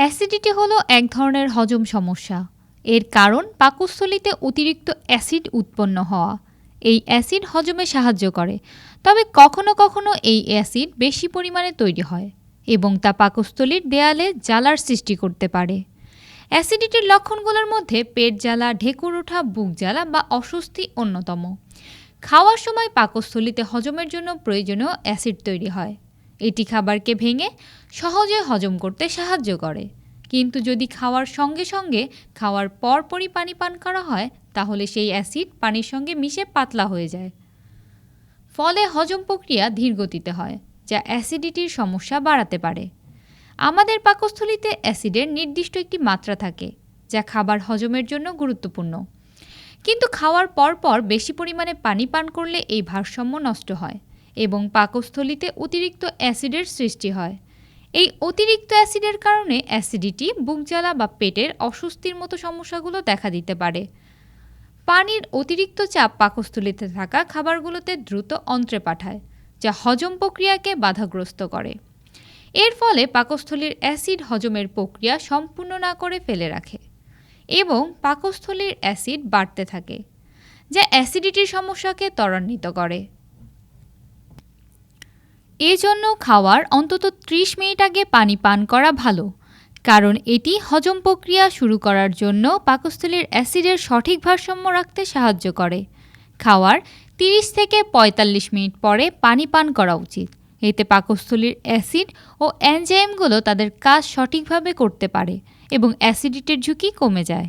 Acidity হলো এক ধরনের হজম সমস্যা। এর কারণ পাকস্থলিতে অতিরিক্ত অ্যাসিড উৎপন্ন হওয়া। এই অ্যাসিড হজমে সাহায্য করে। তবে কখনো কখনো এই অ্যাসিড বেশি পরিমাণে তৈরি হয় এবং তা পাকস্থলীর দেয়ালে জ্বালার সৃষ্টি করতে পারে। অ্যাসিডিটির লক্ষণগুলোর মধ্যে পেট জ্বালা, ঢেকুর ওঠা, বুক জ্বালা বা অস্বস্তি অন্যতম। খাওয়ার সময় পাকস্থলিতে হজমের জন্য প্রয়োজনীয় অ্যাসিড তৈরি হয়। এটি খাবারকে ভেঙে সহজে হজম করতে সাহায্য করে। কিন্তু যদি খাওয়ার সঙ্গে সঙ্গে খাওয়ার পরপরই পানি পান করা হয়, তাহলে সেই অ্যাসিড পানির সঙ্গে মিশে পাতলা হয়ে যায়। ফলে হজম প্রক্রিয়া ধীরগতিতে হয়, যা অ্যাসিডিটির সমস্যা বাড়াতে পারে। আমাদের পাকস্থলিতে অ্যাসিডের নির্দিষ্ট একটি মাত্রা থাকে, যা খাবার হজমের জন্য গুরুত্বপূর্ণ। কিন্তু খাওয়ার পরপর বেশি পরিমাণে পানি পান করলে এই ভারসাম্য নষ্ট হয়। এবং পাকস্থলিতে অতিরিক্ত অ্যাসিডের সৃষ্টি হয়। এই অতিরিক্ত অ্যাসিডের কারণে অ্যাসিডিটি বুক জ্বালা বা পেটের অস্বস্তির মতো সমস্যাগুলো দেখা দিতে পারে। পানির অতিরিক্ত চাপ পাকস্থলিতে থাকা খাবারগুলোতে দ্রুত অন্ত্রে পাঠায়, যা হজম প্রক্রিয়াকে বাধাগ্রস্ত করে। এর ফলে পাকস্থলীর অ্যাসিড হজমের প্রক্রিয়া সম্পূর্ণ না করে ফেলে রাখে এবং পাকস্থলীর অ্যাসিড বাড়তে থাকে, যা অ্যাসিডিটির সমস্যাকে ত্বরান্বিত করে। এজন্য খাওয়ার অন্তত ৩০ মিনিট আগে পানি পান করা ভালো, কারণ এটি হজম প্রক্রিয়া শুরু করার জন্য পাকস্থলীর অ্যাসিডের সঠিক ভারসাম্য রাখতে সাহায্য করে। খাওয়ার 30 থেকে ৪৫ মিনিট পরে পানি পান করা উচিত। এতে পাকস্থলীর অ্যাসিড ও এনজাইমগুলো তাদের কাজ সঠিকভাবে করতে পারে এবং অ্যাসিডিটির ঝুঁকি কমে যায়।